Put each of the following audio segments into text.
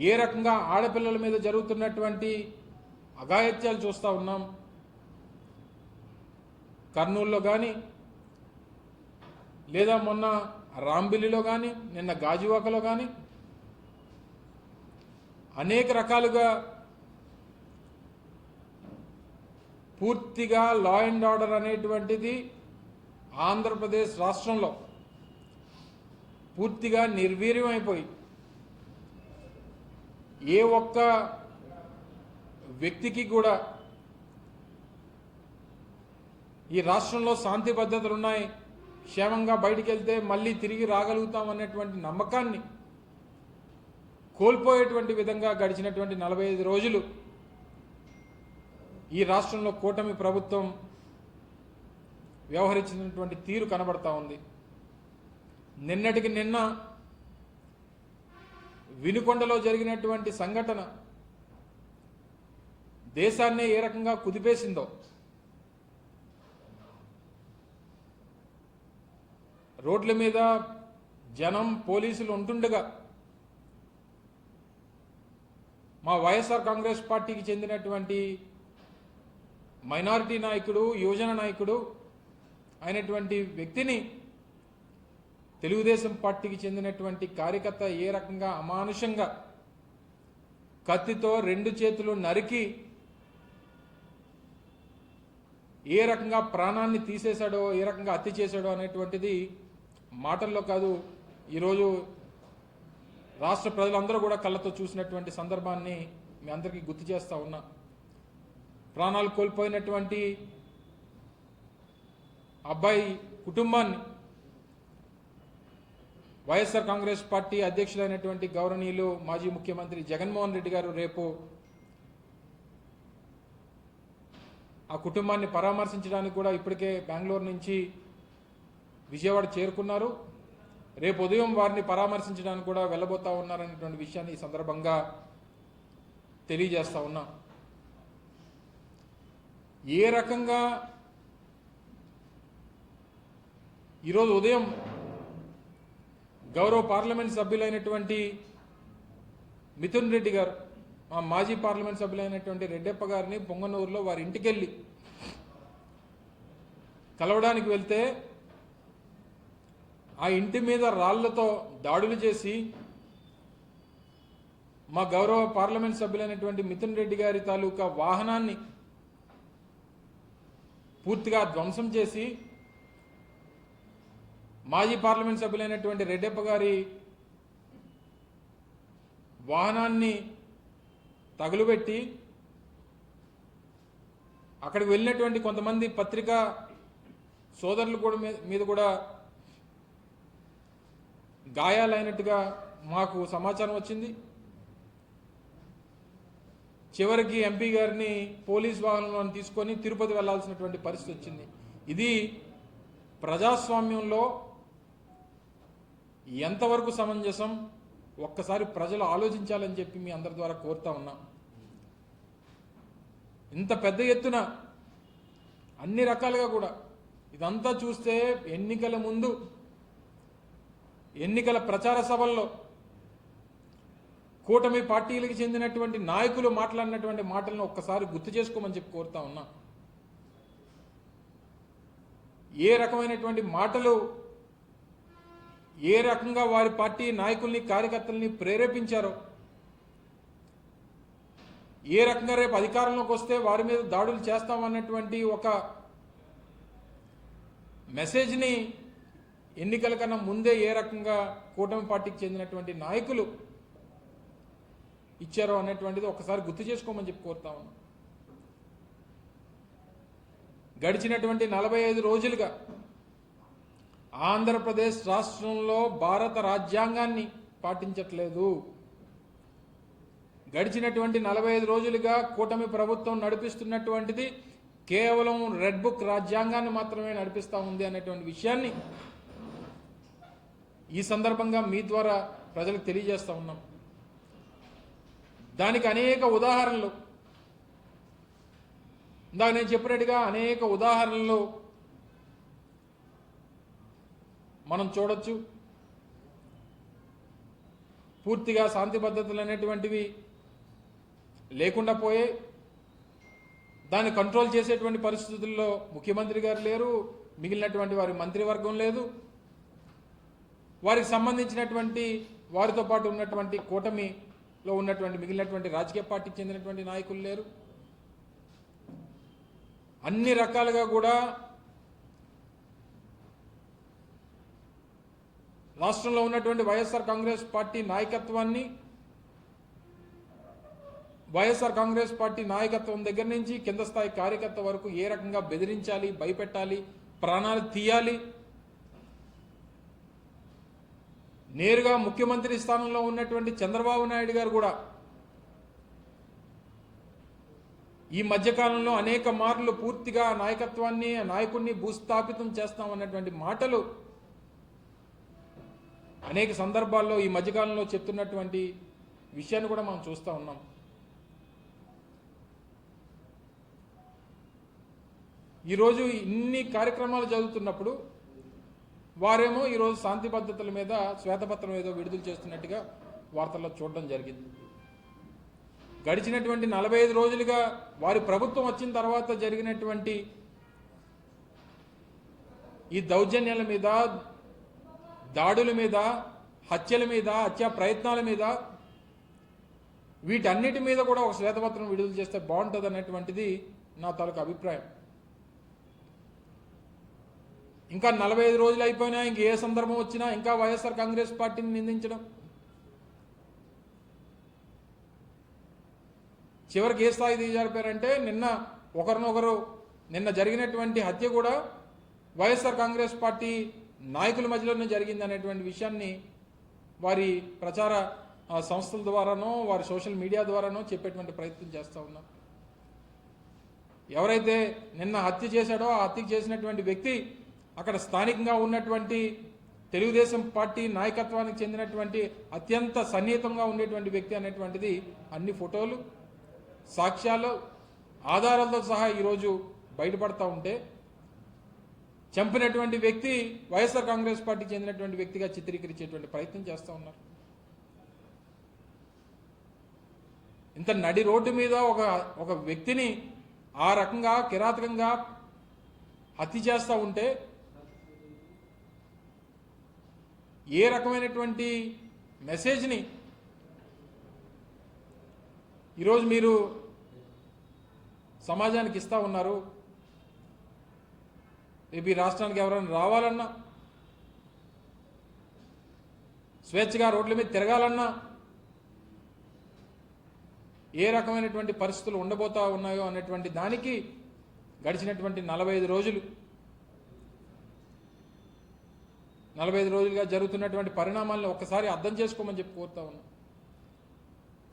ఏ రకంగా ఆడపిల్లల మీద జరుగుతున్నటువంటి అఘాయత్యాలు చూస్తూ ఉన్నాం. కర్నూలులో కానీ లేదా మొన్న రాంబిల్లిలో కానీ నిన్న గాజువాకలో కానీ అనేక రకాలుగా పూర్తిగా లా అండ్ ఆర్డర్ అనేటువంటిది ఆంధ్రప్రదేశ్ రాష్ట్రంలో పూర్తిగా నిర్వీర్యమైపోయి ఏ ఒక్క వ్యక్తికి కూడా ఈ రాష్ట్రంలో శాంతి భద్రతలు ఉన్నాయి క్షేమంగా బయటికి వెళ్తే మళ్ళీ తిరిగి రాగలుగుతాం అనేటువంటి నమ్మకాన్ని కోల్పోయేటువంటి విధంగా గడిచినటువంటి నలభై ఐదు రోజులు ఈ రాష్ట్రంలో కూటమి ప్రభుత్వం వ్యవహరించినటువంటి తీరు కనబడతా ఉంది. నిన్నటికి నిన్న వినుకొండలో జరిగినటువంటి సంఘటన దేశాన్నే ఏ రకంగా కుదిపేసిందో రోడ్ల మీద జనం పోలీసులు ఉంటుండగా మా వైఎస్ఆర్ కాంగ్రెస్ పార్టీకి చెందినటువంటి మైనారిటీ నాయకుడు యువజన నాయకుడు అయినటువంటి వ్యక్తిని తెలుగుదేశం పార్టీకి చెందినటువంటి కార్యకర్త ఏ రకంగా అమానుషంగా కత్తితో రెండు చేతులు నరికి ఏ రకంగా ప్రాణాన్ని తీసేశాడో ఏ రకంగా హత్య చేశాడో అనేటువంటిది మాటల్లో కాదు. ఈరోజు రాష్ట్ర ప్రజలందరూ కూడా కళ్ళతో చూసినటువంటి సందర్భాన్ని మీ అందరికీ గుర్తు చేస్తా ఉన్నా. ప్రాణాలు కోల్పోయినటువంటి అబ్బాయి కుటుంబాన్ని వైఎస్ఆర్ కాంగ్రెస్ పార్టీ అధ్యక్షులైనటువంటి గౌరవనీయులు మాజీ ముఖ్యమంత్రి జగన్మోహన్ రెడ్డి గారు రేపు ఆ కుటుంబాన్ని పరామర్శించడానికి కూడా ఇప్పటికే బెంగళూరు నుంచి విజయవాడ చేరుకున్నారు. రేపు ఉదయం వారిని పరామర్శించడానికి కూడా వెళ్ళబోతా ఉన్నారనేటువంటి విషయాన్ని ఈ సందర్భంగా తెలియజేస్తా ఉన్నా. ఏ రకంగా ఈరోజు ఉదయం గౌరవ పార్లమెంట్ సభ్యులైనటువంటి మిథున్ రెడ్డి గారు మా మాజీ పార్లమెంట్ సభ్యులైనటువంటి రెడ్డప్ప గారిని పొంగనూరులో వారి ఇంటికెళ్ళి కలవడానికి వెళ్తే ఆ ఇంటి మీద రాళ్ళతో దాడులు చేసి మా గౌరవ పార్లమెంట్ సభ్యులైనటువంటి మిథున్ రెడ్డి గారి తాలూకా వాహనాన్ని పూర్తిగా ధ్వంసం చేసి మాజీ పార్లమెంట్ సభ్యులైనటువంటి రెడ్డప్ప గారి వాహనాన్ని తగులుబెట్టి అక్కడికి వెళ్ళినటువంటి కొంతమంది పత్రికా సోదరులు కూడా మీ- మీద కూడా గాయాలైనట్టుగా మాకు సమాచారం వచ్చింది. చివరికి ఎంపీ గారిని పోలీస్ వాహనంలో తీసుకొని తిరుపతి వెళ్ళాల్సినటువంటి పరిస్థితి వచ్చింది. ఇది ప్రజాస్వామ్యంలో ఎంతవరకు సమంజసం? ఒక్కసారి ప్రజలు ఆలోచించాలని చెప్పి మీ అందరి ద్వారా కోరుతా ఉన్నా. ఇంత పెద్ద ఎత్తున అన్ని రకాలుగా కూడా ఇదంతా చూస్తే ఎన్నికల ముందు ఎన్నికల ప్రచార సభల్లో కూటమి పార్టీలకు చెందినటువంటి నాయకులు మాట్లాడినటువంటి మాటలను ఒక్కసారి గుర్తు చేసుకోమని చెప్పి కోరుతా ఉన్నా. ఏ రకమైనటువంటి మాటలు ఏ రకంగా వారి పార్టీ నాయకుల్ని కార్యకర్తల్ని ప్రేరేపించారో ఏ రకంగా రేపు అధికారంలోకి వస్తే వారి మీద దాడులు చేస్తామన్నటువంటి ఒక మెసేజ్ని ఎన్నికల కన్నా ముందే ఏ రకంగా కూటమి పార్టీకి చెందినటువంటి నాయకులు ఇచ్చారో అనేటువంటిది ఒకసారి గుర్తు చేసుకోమని చెప్పి కోరుతా ఉన్నాం గడిచినటువంటి నలభై ఐదు రోజులుగా ఆంధ్రప్రదేశ్ రాష్ట్రంలో భారత రాజ్యాంగాన్ని పాటించట్లేదు. గడిచినటువంటి నలభై ఐదు రోజులుగా కూటమి ప్రభుత్వం నడిపిస్తున్నటువంటిది కేవలం రెడ్ బుక్ రాజ్యాంగాన్ని మాత్రమే నడిపిస్తూ ఉంది అనేటువంటి విషయాన్ని ఈ సందర్భంగా మీ ద్వారా ప్రజలకు తెలియజేస్తూ ఉన్నాం. దానికి అనేక ఉదాహరణలు. ఇందాక నేను చెప్పినట్టుగా అనేక ఉదాహరణలు మనం చూడొచ్చు. పూర్తిగా శాంతి భద్రతలు అనేటువంటివి లేకుండా పోయే దాన్ని కంట్రోల్ చేసేటువంటి పరిస్థితుల్లో ముఖ్యమంత్రి గారు లేరు మిగిలినటువంటి వారి మంత్రివర్గం లేదు. వారికి సంబంధించినటువంటి వారితో పాటు ఉన్నటువంటి కూటమిలో ఉన్నటువంటి మిగిలినటువంటి రాజకీయ పార్టీకి చెందినటువంటి నాయకులు లేరు. అన్ని రకాలుగా కూడా రాష్ట్రంలో ఉన్నటువంటి వైఎస్ఆర్ కాంగ్రెస్ పార్టీ నాయకత్వాన్ని వైఎస్ఆర్ కాంగ్రెస్ పార్టీ నాయకత్వం దగ్గర నుంచి కింద స్థాయి కార్యకర్త వరకు ఏ రకంగా బెదిరించాలి భయపెట్టాలి ప్రాణాలు తీయాలి నేరుగా ముఖ్యమంత్రి స్థానంలో ఉన్నటువంటి చంద్రబాబు నాయుడు గారు కూడా ఈ మధ్యకాలంలో అనేక మార్లు పూర్తిగా నాయకత్వాన్ని నాయకుడిని భూస్థాపితం చేస్తామన్నటువంటి మాటలు అనేక సందర్భాల్లో ఈ మధ్యకాలంలో చెప్తున్నటువంటి విషయాన్ని కూడా మనం చూస్తూ ఉన్నాం. ఈరోజు ఇన్ని కార్యక్రమాలు జరుగుతున్నప్పుడు వారేమో ఈరోజు శాంతి భద్రతల మీద శ్వేతపత్రం ఏదో విడుదల చేస్తున్నట్టుగా వార్తల్లో చూడడం జరిగింది. గడిచినటువంటి నలభై ఐదు రోజులుగా వారి ప్రభుత్వం వచ్చిన తర్వాత జరిగినటువంటి ఈ దౌర్జన్యాల మీద దాడుల మీద హత్యల మీద హత్యా ప్రయత్నాల మీద వీటన్నిటి మీద కూడా ఒక శ్వేతపత్రం విడుదల చేస్తే బాగుంటుంది అనేటువంటిది నా తాలూకు అభిప్రాయం. ఇంకా నలభై ఐదు రోజులు అయిపోయినా ఇంక ఏ సందర్భం వచ్చినా ఇంకా వైఎస్ఆర్ కాంగ్రెస్ పార్టీని నిందించడం. చివరికి ఏ స్థాయి దిగజారిపోయారంటే నిన్న ఒకరినొకరు నిన్న జరిగినటువంటి హత్య కూడా వైఎస్ఆర్ కాంగ్రెస్ పార్టీ నాయకుల మధ్యలోనే జరిగింది అనేటువంటి విషయాన్ని వారి ప్రచార సంస్థల ద్వారానో వారి సోషల్ మీడియా ద్వారానో చెప్పేటువంటి ప్రయత్నం చేస్తూ ఉన్నాం. ఎవరైతే నిన్న హత్య చేశాడో ఆ హత్య చేసినటువంటి వ్యక్తి అక్కడ స్థానికంగా ఉన్నటువంటి తెలుగుదేశం పార్టీ నాయకత్వానికి చెందినటువంటి అత్యంత సన్నిహితంగా ఉండేటువంటి వ్యక్తి అనేటువంటిది అన్ని ఫోటోలు సాక్ష్యాలు ఆధారాలతో సహా ఈరోజు బయటపడతా ఉంటే చంపినటువంటి వ్యక్తి వైఎస్ఆర్ కాంగ్రెస్ పార్టీకి చెందినటువంటి వ్యక్తిగా చిత్రీకరించేటువంటి ప్రయత్నం చేస్తూ ఉన్నారు. ఇంత నడి రోడ్డు మీద ఒక ఒక వ్యక్తిని ఆ రకంగా కిరాతకంగా హత్య చేస్తూ ఉంటే ఏ రకమైనటువంటి మెసేజ్ని ఈరోజు మీరు సమాజానికి ఇస్తా ఉన్నారు? రేపు ఈ రాష్ట్రానికి ఎవరైనా రావాలన్నా స్వేచ్ఛగా రోడ్ల మీద తిరగాలన్నా ఏ రకమైనటువంటి పరిస్థితులు ఉండబోతా ఉన్నాయో అనేటువంటి దానికి గడిచినటువంటి నలభై ఐదు రోజులు నలభై ఐదు రోజులుగా జరుగుతున్నటువంటి పరిణామాలను ఒక్కసారి అర్థం చేసుకోమని చెప్పి కోరుతా ఉన్నాం.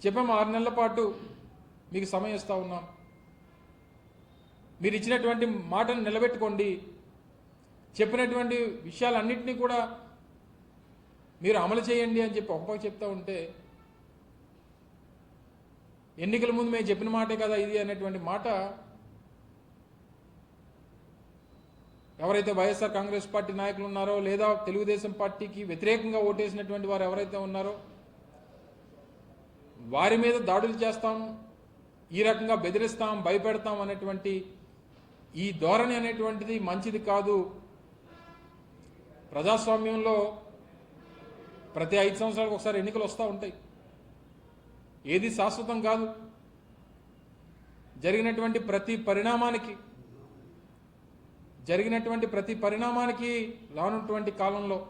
చెప్పాము ఆరు నెలల పాటు మీకు సమయం ఇస్తా ఉన్నాం. మీరు ఇచ్చినటువంటి మాటను నిలబెట్టుకోండి. చెప్పినటువంటి విషయాలన్నింటినీ కూడా మీరు అమలు చేయండి అని చెప్పి ఒక్కొక్క చెప్తా ఉంటే ఎన్నికల ముందు మేము చెప్పిన మాటే కదా ఇది అనేటువంటి మాట ఎవరైతే వైఎస్ఆర్ కాంగ్రెస్ పార్టీ నాయకులు ఉన్నారో లేదా తెలుగుదేశం పార్టీకి వ్యతిరేకంగా ఓటేసినటువంటి వారు ఎవరైతే ఉన్నారో వారి మీద దాడులు చేస్తాం ఈ రకంగా బెదిరిస్తాం భయపెడతాం అనేటువంటి ఈ ధోరణి అనేటువంటిది మంచిది కాదు. ప్రజాస్వామ్యంలో ప్రతి ఐదు సంవత్సరాలకు ఒకసారి ఎన్నికలు వస్తూ ఉంటాయి. ఏది శాశ్వతం కాదు. జరిగినటువంటి ప్రతి పరిణామానికి జరిగినటువంటి ప్రతి పరిణామానికి రానున్నటువంటి కాలంలో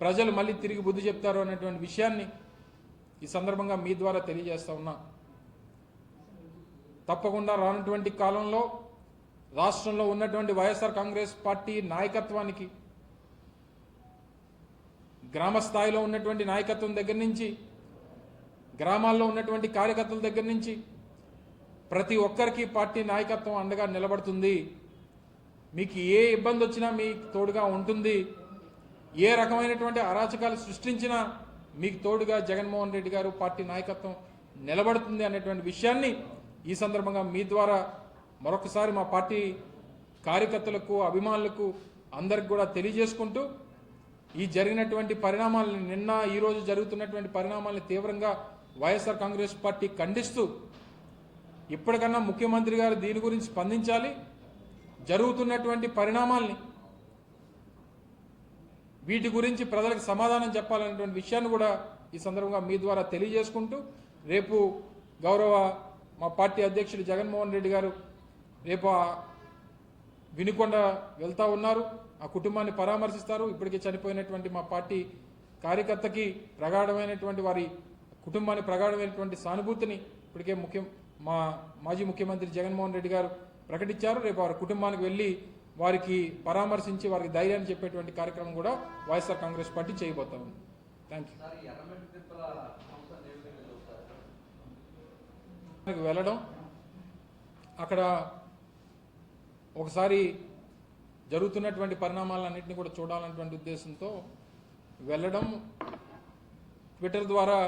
ప్రజలు మళ్ళీ తిరిగి బుద్ధి చెప్తారు అనేటువంటి విషయాన్ని ఈ సందర్భంగా మీ ద్వారా తెలియజేస్తా ఉన్నా. తప్పకుండా రానటువంటి కాలంలో రాష్ట్రంలో ఉన్నటువంటి వైఎస్ఆర్ కాంగ్రెస్ పార్టీ నాయకత్వానికి గ్రామ స్థాయిలో ఉన్నటువంటి నాయకత్వం దగ్గర నుంచి గ్రామాల్లో ఉన్నటువంటి కార్యకర్తల దగ్గర నుంచి ప్రతి ఒక్కరికి పార్టీ నాయకత్వం అండగా నిలబడుతుంది. మీకు ఏ ఇబ్బంది వచ్చినా మీకు తోడుగా ఉంటుంది. ఏ రకమైనటువంటి అరాచకాలు సృష్టించినా మీకు తోడుగా జగన్మోహన్ రెడ్డి గారు పార్టీ నాయకత్వం నిలబడుతుంది అనేటువంటి విషయాన్ని ఈ సందర్భంగా మీ ద్వారా మరొకసారి మా పార్టీ కార్యకర్తలకు అభిమానులకు అందరికి కూడా తెలియజేసుకుంటూ ఈ జరిగినటువంటి పరిణామాలను నిన్న ఈ రోజు జరుగుతున్నటువంటి పరిణామాలను తీవ్రంగా వైఎస్ఆర్ కాంగ్రెస్ పార్టీ ఖండిస్తూ ఇప్పటికన్నా ముఖ్యమంత్రి గారు దీని గురించి స్పందించాలి. జరుగుతున్నటువంటి పరిణామాల్ని వీటి గురించి ప్రజలకు సమాధానం చెప్పాలనేటువంటి విషయాన్ని కూడా ఈ సందర్భంగా మీ ద్వారా తెలియజేసుకుంటూ రేపు గౌరవ మా పార్టీ అధ్యక్షుడు జగన్మోహన్ రెడ్డి గారు రేపు వినుకొండ వెళ్తా ఉన్నారు. ఆ కుటుంబాన్ని పరామర్శిస్తారు. ఇప్పటికే చనిపోయినటువంటి మా పార్టీ కార్యకర్తకి ప్రగాఢమైనటువంటి వారి కుటుంబాన్ని ప్రగాఢమైనటువంటి సానుభూతిని ఇప్పటికే ముఖ్యం మా మాజీ ముఖ్యమంత్రి జగన్మోహన్ రెడ్డి గారు ప్రకటించారు. రేపు వారి కుటుంబానికి వెళ్ళి వారికి పరామర్శించి వారికి ధైర్యాన్ని చెప్పేటువంటి కార్యక్రమం కూడా వైఎస్ఆర్ కాంగ్రెస్ పార్టీ చేయబోతా ఉంది. థ్యాంక్ యూ వెళ్ళడం అక్కడ ఎర్రమెట్టి తిప్పల అంశాన్ని ఏ విధంగా చూస్తారు కి వెళ్ళడం అక్కడ ఒకసారి జరుగుతున్నటువంటి పరిణామాలన్నింటినీ కూడా చూడాలన్నటువంటి ఉద్దేశంతో వెళ్ళడం ట్విట్టర్ ద్వారా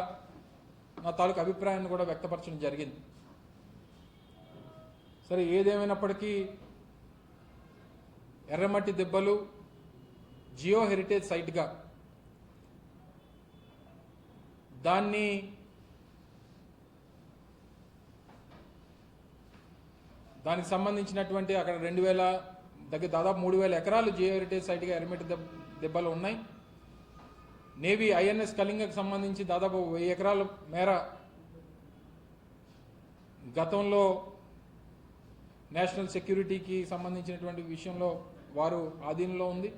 నా తాలూకు అభిప్రాయాన్ని కూడా వ్యక్తపరచడం జరిగింది. సరే ఏదేమైనప్పటికీ ఎర్రమట్టి దెబ్బలు జియో హెరిటేజ్ సైట్గా దాన్ని దానికి సంబంధించినటువంటి అక్కడ రెండు వేల దగ్గర దాదాపు మూడు వేల ఎకరాలు జియో హెరిటేజ్ సైట్గా ఎర్రమెట్టి దెబ్ దెబ్బలు ఉన్నాయి. నేవీ ఐఎన్ఎస్ కళింగకు సంబంధించి దాదాపు వెయ్యి ఎకరాల మేర గతంలో నేషనల్ సెక్యూరిటీకి సంబంధించినటువంటి విషయంలో వారు ఆధీనంలో ఉంది.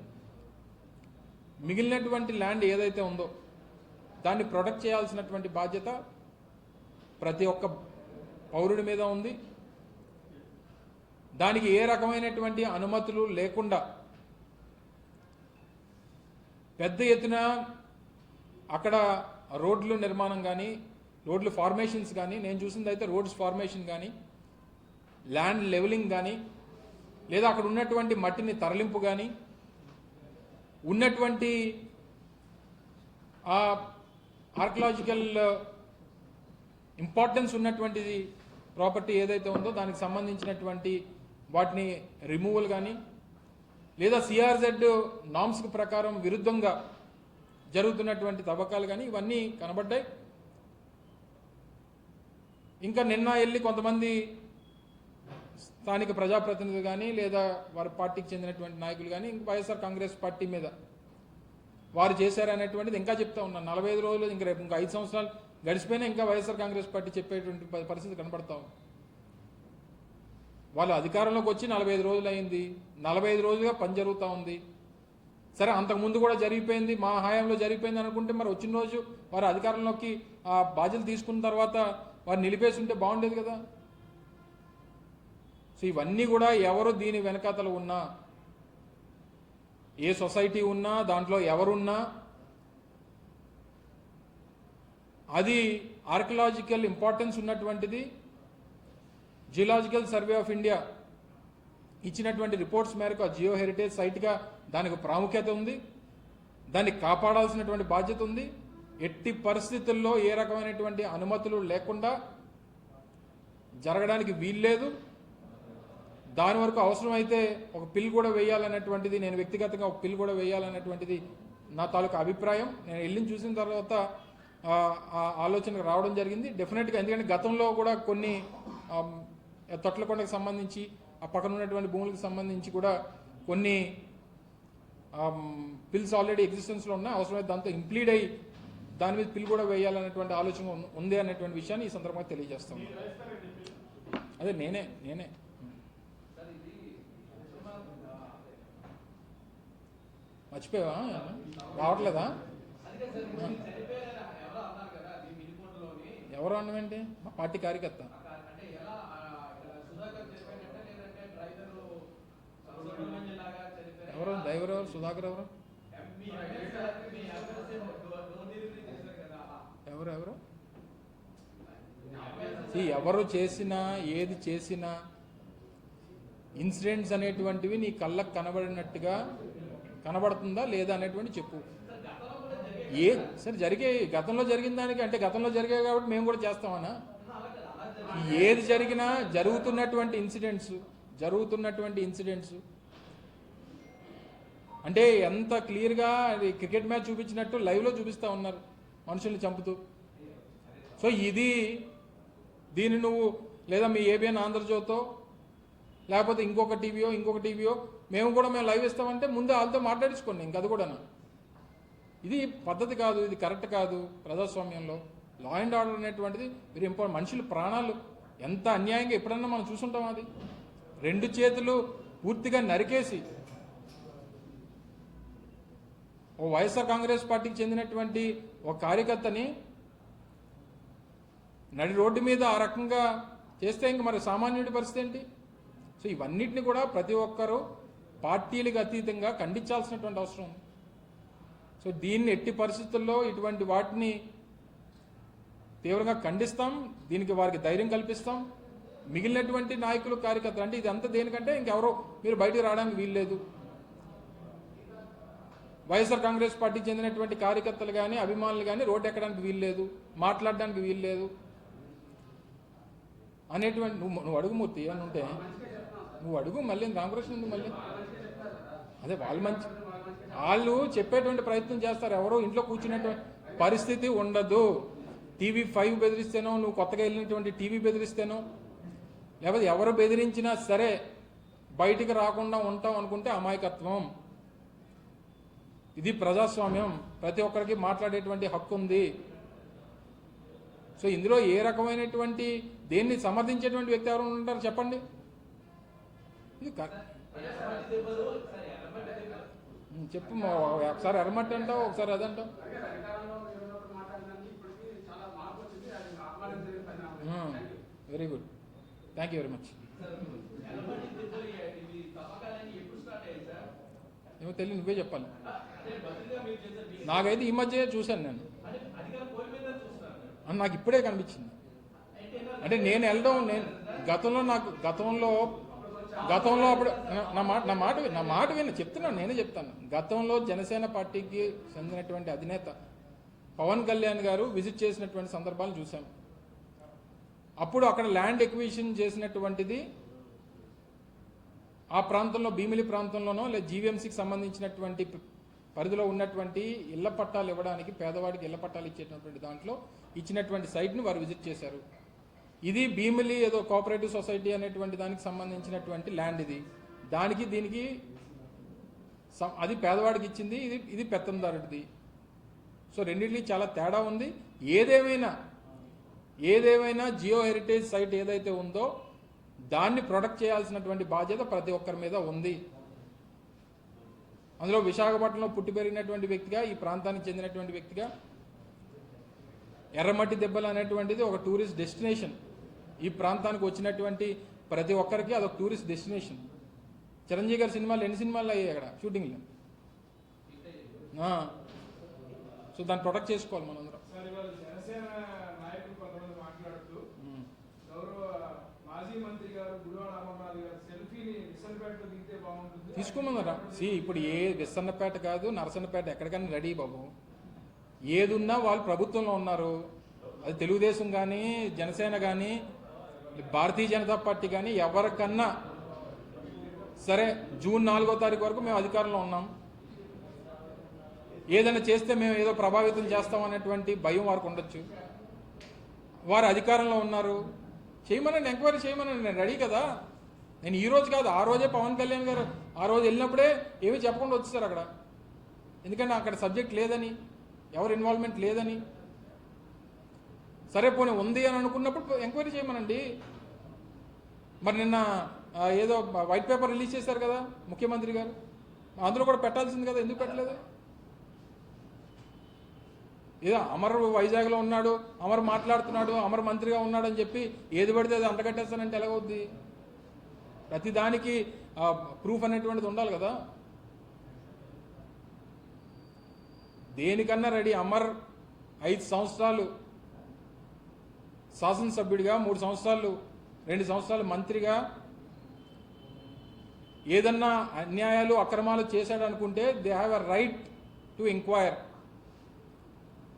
మిగిలినటువంటి ల్యాండ్ ఏదైతే ఉందో దాన్ని ప్రొటెక్ట్ చేయాల్సినటువంటి బాధ్యత ప్రతి ఒక్క పౌరుడి మీద ఉంది. దానికి ఏ రకమైనటువంటి అనుమతులు లేకుండా పెద్ద ఎత్తున అక్కడ రోడ్లు నిర్మాణం కానీ రోడ్లు ఫార్మేషన్స్ కానీ నేను చూసింది అయితే రోడ్స్ ఫార్మేషన్ కానీ ల్యాండ్ లెవెలింగ్ కానీ లేదా అక్కడ ఉన్నటువంటి మట్టిని తరలింపు కానీ ఉన్నటువంటి ఆ ఆర్కలాజికల్ ఇంపార్టెన్స్ ఉన్నటువంటిది ప్రాపర్టీ ఏదైతే ఉందో దానికి సంబంధించినటువంటి వాటిని రిమూవల్ కానీ లేదా సిఆర్జెడ్ నామ్స్కి ప్రకారం విరుద్ధంగా జరుగుతున్నటువంటి తవ్వకాలు కానీ ఇవన్నీ కనబడ్డాయి. ఇంకా నిన్న వెళ్ళి కొంతమంది స్థానిక ప్రజాప్రతినిధులు కానీ లేదా వారి పార్టీకి చెందినటువంటి నాయకులు కానీ ఇంకా వైఎస్ఆర్ కాంగ్రెస్ పార్టీ మీద వారు చేశారనేటువంటిది ఇంకా చెప్తా ఉన్నాను నలభై ఐదు రోజులు ఇంకా రేపు ఇంకా ఐదు సంవత్సరాలు గడిచిపోయినా ఇంకా వైఎస్ఆర్ కాంగ్రెస్ పార్టీ చెప్పేటువంటి పరిస్థితి కనబడతా ఉంది. వాళ్ళు అధికారంలోకి వచ్చి నలభై ఐదు రోజులు అయింది. నలభై ఐదు రోజులుగా పని జరుగుతూ ఉంది. సరే అంతకుముందు కూడా జరిగిపోయింది. మా హయాంలో జరిగిపోయింది అనుకుంటే మరి వచ్చిన రోజు వారు అధికారంలోకి ఆ బాధ్యతలు తీసుకున్న తర్వాత వారు నిలిపేసి ఉంటే బాగుండేది కదా. సో ఇవన్నీ కూడా ఎవరు దీని వెనకాతలు ఉన్నా ఏ సొసైటీ ఉన్నా దాంట్లో ఎవరున్నా అది ఆర్కియలాజికల్ ఇంపార్టెన్స్ ఉన్నటువంటిది. జియలాజికల్ సర్వే ఆఫ్ ఇండియా ఇచ్చినటువంటి రిపోర్ట్స్ మేరకు ఆ జియో హెరిటేజ్ సైట్గా దానికి ప్రాముఖ్యత ఉంది. దాన్ని కాపాడాల్సినటువంటి బాధ్యత ఉంది. ఎట్టి పరిస్థితుల్లో ఏ రకమైనటువంటి అనుమతులు లేకుండా జరగడానికి వీల్లేదు. దాని వరకు అవసరమైతే ఒక పిల్ కూడా వేయాలన్నటువంటిది నేను వ్యక్తిగతంగా ఒక పిల్ కూడా వేయాలన్నటువంటిది నా తాలూకా అభిప్రాయం. నేను వెళ్ళి చూసిన తర్వాత ఆ, ఆలోచనకు రావడం జరిగింది. డెఫినెట్గా ఎందుకంటే గతంలో కూడా కొన్ని తొట్లకొండకు సంబంధించి ఆ పక్కన ఉన్నటువంటి భూములకు సంబంధించి కూడా కొన్ని పిల్స్ ఆల్రెడీ ఎగ్జిస్టెన్స్లో ఉన్నాయి. అవసరమైతే దాంతో ఇంప్లీడ్ అయ్యి దాని మీద పిల్ కూడా వేయాలనేటువంటి ఆలోచన ఉంది అనేటువంటి విషయాన్ని ఈ సందర్భంగా తెలియజేస్తాను అదే నేనే నేనే. మర్చిపోయావా? రావట్లేదా? ఎవరు అన్నమేంటి మా పార్టీ కార్యకర్త. ఎవరు? ఎవరు సుధాకర్ ఎవరు? ఎవరు ఎవరు? ఎవరు చేసినా ఏది చేసినా ఇన్సిడెంట్స్ అనేటువంటివి నీ కళ్ళకు కనబడినట్టుగా కనబడుతుందా లేదా అనేటువంటి చెప్పు. ఏ సరే జరిగే గతంలో జరిగిన దానికి అంటే గతంలో జరిగాయి కాబట్టి మేము కూడా చేస్తామనా? ఏది జరిగినా జరుగుతున్నటువంటి ఇన్సిడెంట్స్ జరుగుతున్నటువంటి ఇన్సిడెంట్స్ అంటే ఎంత క్లియర్గా క్రికెట్ మ్యాచ్ చూపించినట్టు లైవ్లో చూపిస్తూ ఉన్నారు మనుషుల్ని చంపుతూ. సో ఇది దీన్ని నువ్వు లేదా మీ ఏబిఎన్ ఆంధ్రజ్యోతో లేకపోతే ఇంకొక టీవీయో ఇంకొక టీవీయో మేము కూడా మేము లైవ్ ఇస్తామంటే ముందే వాళ్ళతో మాట్లాడించుకోండి ఇంక అది కూడాను? ఇది పద్ధతి కాదు ఇది కరెక్ట్ కాదు ప్రజాస్వామ్యంలో. లా అండ్ ఆర్డర్ అనేటువంటిది మీరు ఇంపార్టెంట్ మనుషుల ప్రాణాలు. ఎంత అన్యాయంగా ఎప్పుడన్నా మనం చూసుంటాం అది. రెండు చేతులు పూర్తిగా నరికేసి ఓ వైఎస్ఆర్ కాంగ్రెస్ పార్టీకి చెందినటువంటి ఒక కార్యకర్తని నడి రోడ్డు మీద ఆ రకంగా చేస్తే ఇంక మరి సామాన్యుడి పరిస్థితి ఏంటి? సో ఇవన్నిటిని కూడా ప్రతి ఒక్కరూ పార్టీలకు అతీతంగా ఖండించాల్సినటువంటి అవసరం ఉంది. సో దీన్ని ఎట్టి పరిస్థితుల్లో ఇటువంటి వాటిని తీవ్రంగా ఖండిస్తాం దీనికి వారికి ధైర్యం కల్పిస్తాం. మిగిలినటువంటి నాయకులు కార్యకర్తలు అంటే ఇదంతా దేనికంటే ఇంకెవరో మీరు బయటికి రావడానికి వీల్లేదు. వైఎస్ఆర్ కాంగ్రెస్ పార్టీ చెందినటువంటి కార్యకర్తలు కానీ అభిమానులు కానీ రోడ్డు ఎక్కడానికి వీల్లేదు మాట్లాడడానికి వీల్లేదు. అనేటువంటి నువ్వు నువ్వు అడుగు మూర్తి అని ఉంటే. నువ్వు అడుగు మళ్ళీ కాంగ్రెస్ ఉంది మళ్ళీ. అదే వాళ్ళు మంచి వాళ్ళు చెప్పేటువంటి ప్రయత్నం చేస్తారు. ఎవరో ఇంట్లో కూర్చునేటువంటి పరిస్థితి ఉండదు. టీవీ ఫైవ్ బెదిరిస్తేనో నువ్వు కొత్తగా వెళ్ళినటువంటి టీవీ బెదిరిస్తేనో లేకపోతే ఎవరు బెదిరించినా సరే బయటికి రాకుండా ఉంటాం అనుకుంటే అమాయకత్వం. ఇది ప్రజాస్వామ్యం. ప్రతి ఒక్కరికి మాట్లాడేటువంటి హక్కు ఉంది. సో ఇందులో ఏ రకమైనటువంటి దేన్ని సమర్థించేటువంటి వ్యక్తి ఎవరు ఉంటారు చెప్పండి. ఇది చెప్పు ఒకసారి ఎర్రమట్టి అంటావు ఒకసారి అదంటావు very good. Thank you very much ఎర్రమట్టి దెబ్బలు ఇవి తవ్వకాలన్నీ ఎప్పుడు స్టార్ట్ అయ్యాయి సార్ ఏమో తెలియదు నువ్వే చెప్పాలి. నాకైతే ఈ మధ్య చూశాను నేను. అని నాకు ఇప్పుడే కనిపించింది. అంటే నేను వెళ్ళడం నేను గతంలో నాకు గతంలో గతంలో అప్పుడు నా- మాట నా మాట నా మాట విన్న చెప్తున్నాను నేనే చెప్తాను. గతంలో జనసేన పార్టీకి చెందినటువంటి అధినేత పవన్ కళ్యాణ్ గారు విజిట్ చేసినటువంటి సందర్భాలు చూసాం అప్పుడు అక్కడ ల్యాండ్ ఎక్విజిషన్ చేసినటువంటిది ఆ ప్రాంతంలో భీమిలి ప్రాంతంలోనో లేదా జీవీఎంసీకి సంబంధించినటువంటి పరిధిలో ఉన్నటువంటి ఇళ్ళ పట్టాలు ఇవ్వడానికి పేదవాడికి ఇళ్ళ పట్టాలు ఇచ్చేటటువంటి దాంట్లో ఇచ్చినటువంటి సైట్ని వారు విజిట్ చేశారు. ఇది భీమిలి ఏదో కోఆపరేటివ్ సొసైటీ అనేటువంటి దానికి సంబంధించినటువంటి ల్యాండ్ ఇది. దానికి దీనికి అది పేదవాడికి ఇచ్చింది ఇది ఇది పెత్తందారుడిది. సో రెండింటికి చాలా తేడా ఉంది. ఏదేమైనా ఏదేమైనా జియో హెరిటేజ్ సైట్ ఏదైతే ఉందో దాన్ని ప్రొటెక్ట్ చేయాల్సినటువంటి బాధ్యత ప్రతి ఒక్కరి మీద ఉంది. అందులో విశాఖపట్నంలో పుట్టి పెరిగినటువంటి వ్యక్తిగా ఈ ప్రాంతానికి చెందినటువంటి వ్యక్తిగా ఎర్రమట్టి దెబ్బలు అనేటువంటిది ఒక టూరిస్ట్ డెస్టినేషన్. ఈ ప్రాంతానికి వచ్చినటువంటి ప్రతి ఒక్కరికి అదొక టూరిస్ట్ డెస్టినేషన్. చిరంజీవి గారి సినిమాలు ఎన్ని సినిమాలు అయ్యాయి అక్కడ షూటింగ్లు. సో దాన్ని ప్రొటెక్ట్ చేసుకోవాలి మనందరం. మాజీ మంత్రి గారు గుడివాడ అమర్నాథ్ గారు సెల్ఫీని విసన్నపేటలో దిగితే బాగుంటుంది. తీసుకోమన్నారా సి ఇప్పుడు ఏ విసన్నపేట కాదు నరసన్నపేట ఎక్కడికైనా రెడీ బాబు. ఏదున్నా వాళ్ళు ప్రభుత్వంలో ఉన్నారు. అది తెలుగుదేశం కానీ జనసేన కానీ భారతీయ జనతా పార్టీ కానీ ఎవరికన్నా సరే జూన్ నాలుగో తారీఖు వరకు మేము అధికారంలో ఉన్నాం. ఏదైనా చేస్తే మేము ఏదో ప్రభావితం చేస్తాం అనేటువంటి భయం వారికి ఉండొచ్చు. వారు అధికారంలో ఉన్నారు. చేయమనండి ఎంక్వైరీ చేయమనండి నేను రెడీ కదా. నేను ఈ రోజు కాదు ఆ రోజే పవన్ కళ్యాణ్ గారు ఆ రోజు వెళ్ళినప్పుడే ఏమీ చెప్పకుండా వచ్చేసారు అక్కడ. ఎందుకంటే అక్కడ సబ్జెక్ట్ లేదని ఎవరు ఇన్వాల్వ్మెంట్ లేదని. సరే పోనీ ఉంది అని అనుకున్నప్పుడు ఎంక్వైరీ చేయమనండి. మరి నిన్న ఏదో వైట్ పేపర్ రిలీజ్ చేశారు కదా ముఖ్యమంత్రి గారు. అందులో కూడా పెట్టాల్సింది కదా ఎందుకు పెట్టలేదు? ఏదో అమర్ వైజాగ్లో ఉన్నాడు అమర్ మాట్లాడుతున్నాడు అమర్ మంత్రిగా ఉన్నాడు అని చెప్పి ఏది పడితే అది అంటగట్టేస్తానంటే ఎలాగవుద్ది? ప్రతిదానికి ప్రూఫ్ అనేటువంటిది ఉండాలి కదా? దేనికన్నా రెడీ అమర్ ఐదు సంవత్సరాలు శాసనసభ్యుడిగా మూడు సంవత్సరాలు రెండు సంవత్సరాలు మంత్రిగా ఏదన్నా అన్యాయాలు అక్రమాలు చేశాడనుకుంటే they have a right to enquire.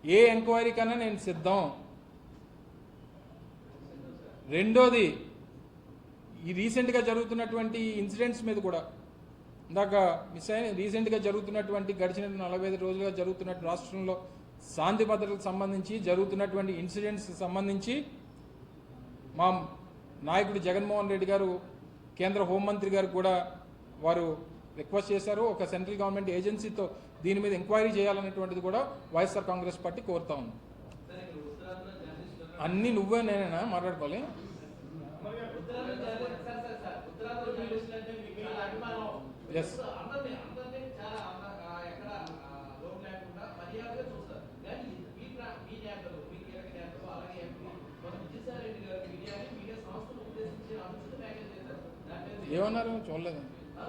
A enquiry కన్నా నేను సిద్ధం? రెండోది ఈ రీసెంట్గా జరుగుతున్నటువంటి ఇన్సిడెంట్స్ మీద కూడా. ఇందాక మిస్ అయిన రీసెంట్గా జరుగుతున్నటువంటి గడిచిన నలభై ఐదు రోజులుగా జరుగుతున్నట్టు రాష్ట్రంలో శాంతి భద్రతకు సంబంధించి జరుగుతున్నటువంటి ఇన్సిడెంట్స్ సంబంధించి మా నాయకుడు జగన్మోహన్ రెడ్డి గారు కేంద్ర హోంమంత్రి గారు కూడా వారు రిక్వెస్ట్ చేశారు. ఒక సెంట్రల్ గవర్నమెంట్ ఏజెన్సీతో దీని మీద ఎంక్వైరీ చేయాలనేటువంటిది కూడా వైఎస్ఆర్ కాంగ్రెస్ పార్టీ కోరుతా ఉంది. అన్నీ నువ్వే నేనేనా మాట్లాడుకోవాలి? ఎస్ ఏమన్నారు? చూడలేదు ఆ?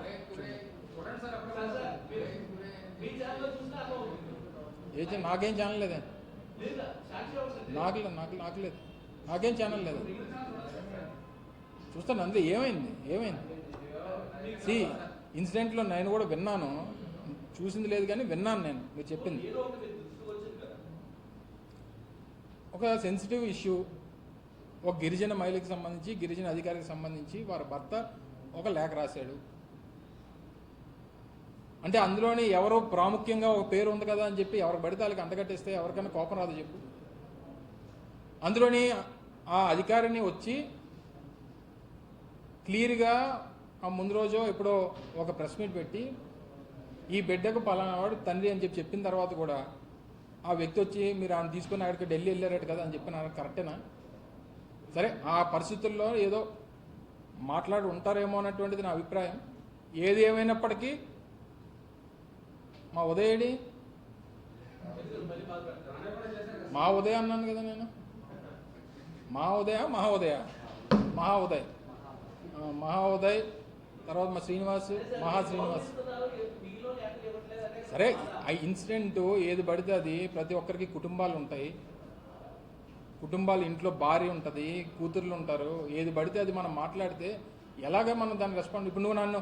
సార్, సార్, మీరు- మీ ఛానల్లో చూసినా అర్థం అవుతుంది ఏ ఛానల్ నాకేం ఛానల్ లేదే నాకు లేదు నాకు నాకు లేదు. నాకేం ఛానల్ లేదు. చూస్తాను అంతే ఏమైంది? ఏమైంది? సి ఇన్సిడెంట్లో నేను కూడా విన్నాను. చూసింది లేదు కానీ విన్నాను నేను మీరు చెప్పింది. ఒక సెన్సిటివ్ ఇష్యూ ఒక గిరిజన మహిళకి సంబంధించి గిరిజన అధికారికి సంబంధించి వారి భర్త ఒక లేఖ రాశాడు. అంటే అందులోని ఎవరో ప్రాముఖ్యంగా ఒక పేరు ఉంది కదా అని చెప్పి ఎవరికి పడితే వాళ్ళకి అంటగట్టేస్తే ఎవరికైనా కోపం రాదు చెప్పు. అందులోని ఆ అధికారిని వచ్చి క్లియర్గా ఆ ముందు రోజు ఎప్పుడో ఒక ప్రెస్ మీట్ పెట్టి ఈ బిడ్డకు పలానావాడు తండ్రి అని చెప్పి చెప్పిన తర్వాత కూడా ఆ వ్యక్తి వచ్చి మీరు ఆయన తీసుకుని అక్కడికి ఢిల్లీ వెళ్ళారట కదా అని చెప్పిన కరెక్టేనా? సరే ఆ పరిస్థితుల్లో ఏదో మాట్లాడి ఉంటారేమో అన్నటువంటిది నా అభిప్రాయం. ఏది ఏమైనప్పటికీ మా ఉదయడి? మా ఉదయ అన్నాను కదా నేను. మా ఉదయ మహా ఉదయ. మహా ఉదయ్. మహా ఉదయ్ తర్వాత మా శ్రీనివాస్ మహా శ్రీనివాస్. సరే ఆ ఇన్సిడెంట్ ఏది పడితే అది ప్రతి ఒక్కరికి కుటుంబాలు ఉంటాయి. కుటుంబాలు ఇంట్లో భార్య ఉంటుంది కూతుర్లు ఉంటారు. ఏది పడితే అది మనం మాట్లాడితే ఎలాగ మనం దాన్ని రెస్పాండ్ ఇప్పుడు నువ్వు నన్ను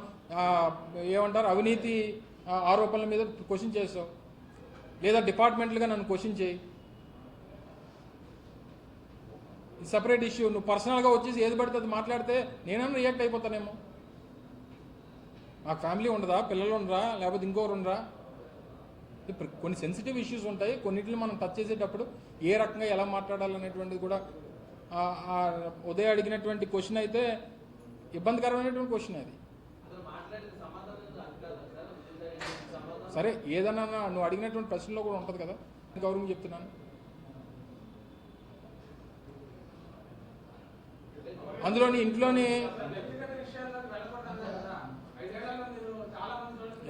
ఏమంటారు అవినీతి ఆరోపణల మీద క్వశ్చన్ చేసావు లేదా డిపార్ట్మెంట్లుగా నన్ను క్వశ్చన్ చేయి. సపరేట్ ఇష్యూ నువ్వు పర్సనల్గా వచ్చేసి ఏది పడితే అది మాట్లాడితే నేనన్నా రియాక్ట్ అయిపోతానేమో. నాకు ఫ్యామిలీ ఉండదా? పిల్లలు ఉండరా? లేకపోతే ఇంకోరు ఉండరా? ఇప్పుడు కొన్ని సెన్సిటివ్ ఇష్యూస్ ఉంటాయి. కొన్నిటిని మనం టచ్ చేసేటప్పుడు ఏ రకంగా ఎలా మాట్లాడాలనేటువంటిది కూడా ఉదయం అడిగినటువంటి క్వశ్చన్ అయితే ఇబ్బందికరమైనటువంటి క్వశ్చన్ అది అసలు మాట్లాడిన సమాధానం అది కాదా సార్ విజయసాయి సమాధానం సరే ఏదన్నా నువ్వు అడిగినటువంటి ప్రశ్నలో కూడా ఉంటుంది కదా? గౌరవం చెప్తున్నాను. అందులోని ఇంట్లోని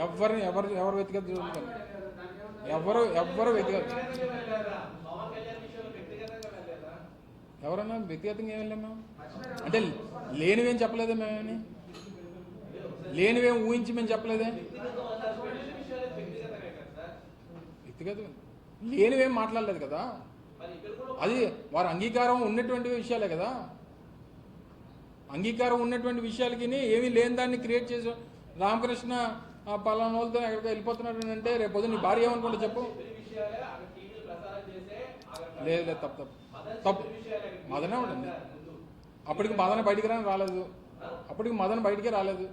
ఎవరిని ఎవరు ఎవరు వ్యక్తిగత మాట్లాడారు ఎవరు ఎవరు వ్యక్తిగత వ్యక్తిగతంగా ఎవరన్నా వ్యక్తిగతంగా ఏం వెళ్ళాము అంటే లేనివేం చెప్పలేదే మేమేమి లేనివేం ఊహించి మేము చెప్పలేదే వ్యక్తిగతం అన్నారు. పెళ్ళి విషయాలు వ్యక్తిగతమే కదా సార్? వ్యక్తిగత లేనివేం మాట్లాడలేదు కదా. అది వారి అంగీకారం ఉన్నటువంటి విషయాలే కదా. అంగీకారం ఉన్నటువంటి విషయాలకి ఏమీ లేని దాన్ని క్రియేట్ చేసి రామకృష్ణ పలానా వాళ్ళతో ఎక్కడికి వెళ్ళిపోతున్నాడు అంటే రేపు పొద్దున్న నీ భార్య ఏమనుకుంటే చెప్పు? లేదు లేదు తప్పు తప్పు. తప్పు. మదనే ఉండండి. అప్పటికి మదన బయటికి రాని రాలేదు. అప్పటికి మదన బయటికే రాలేదు.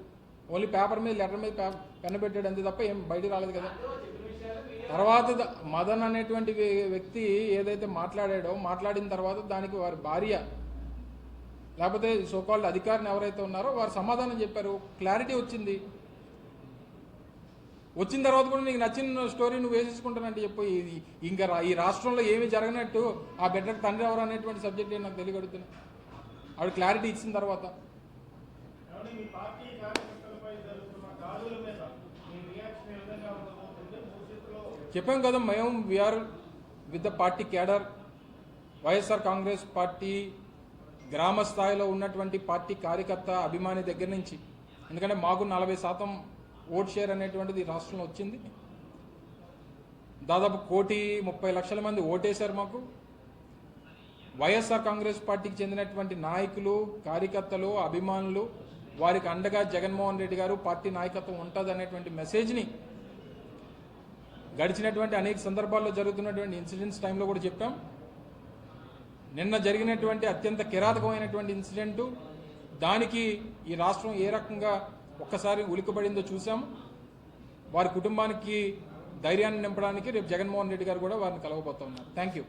ఓన్లీ పేపర్ మీద లెటర్ మీద పే- పెట్టాడు అంతే తప్ప ఏం బయటికి రాలేదు కదా అందులో చెప్పిన విషయాలు మీడియా తర్వాత మదన్ అనేటువంటి వ్యక్తి ఏదైతే మాట్లాడాడో మాట్లాడిన తర్వాత దానికి వారి భార్య లేకపోతే సోకాల్డ్ అధికారిని ఎవరైతే ఉన్నారో వారు సమాధానం చెప్పారు. క్లారిటీ వచ్చింది. వచ్చిన తర్వాత కూడా నీకు నచ్చిన స్టోరీ నువ్వు వేసేసుకుంటానంటే చెప్పు. ఇది ఇంకా రా- ఈ రాష్ట్రంలో ఏమీ జరగనట్టు ఆ బిడ్డకు తండ్రి ఎవరు అనేటువంటి సబ్జెక్ట్ నాకు తెలియగడుగుతున్నా ఆవిడ క్లారిటీ ఇచ్చిన తర్వాత ఏమండి, మీ పార్టీ కార్యకర్తలపై జరుగుతున్న దాడుల మీద మీ రియాక్షన్ ఏ విధంగా ఉండబోతుంది భవిష్యత్తులో చెప్పాం కదా మేము we are with the party cadre YSR Congress party గ్రామ స్థాయిలో ఉన్నటువంటి పార్టీ కార్యకర్త అభిమాని దగ్గర నుంచి ఎందుకంటే మాకు నలభై శాతం ఓట్ షేర్ అనేటువంటిది రాష్ట్రంలో వచ్చింది. దాదాపు కోటి ముప్పై లక్షల మంది ఓటేశారు మాకు. వైఎస్ఆర్ కాంగ్రెస్ పార్టీకి చెందినటువంటి నాయకులు కార్యకర్తలు అభిమానులు వారికి అండగా జగన్మోహన్ రెడ్డి గారు పార్టీ నాయకత్వం ఉంటుంది అనేటువంటి మెసేజ్ని గడిచినటువంటి అనేక సందర్భాల్లో జరుగుతున్నటువంటి ఇన్సిడెంట్స్ టైంలో కూడా చెప్పాం. నిన్న జరిగినటువంటి అత్యంత కిరాతకమైనటువంటి ఇన్సిడెంటు దానికి ఈ రాష్ట్రం ఏ రకంగా ఒక్కసారి ఉలికబడిందో చూసాం వారి కుటుంబానికి ధైర్యాన్ని నింపడానికి రేపు జగన్మోహన్ రెడ్డి గారు కూడా వారిని కలవబోతున్నారు. Thank you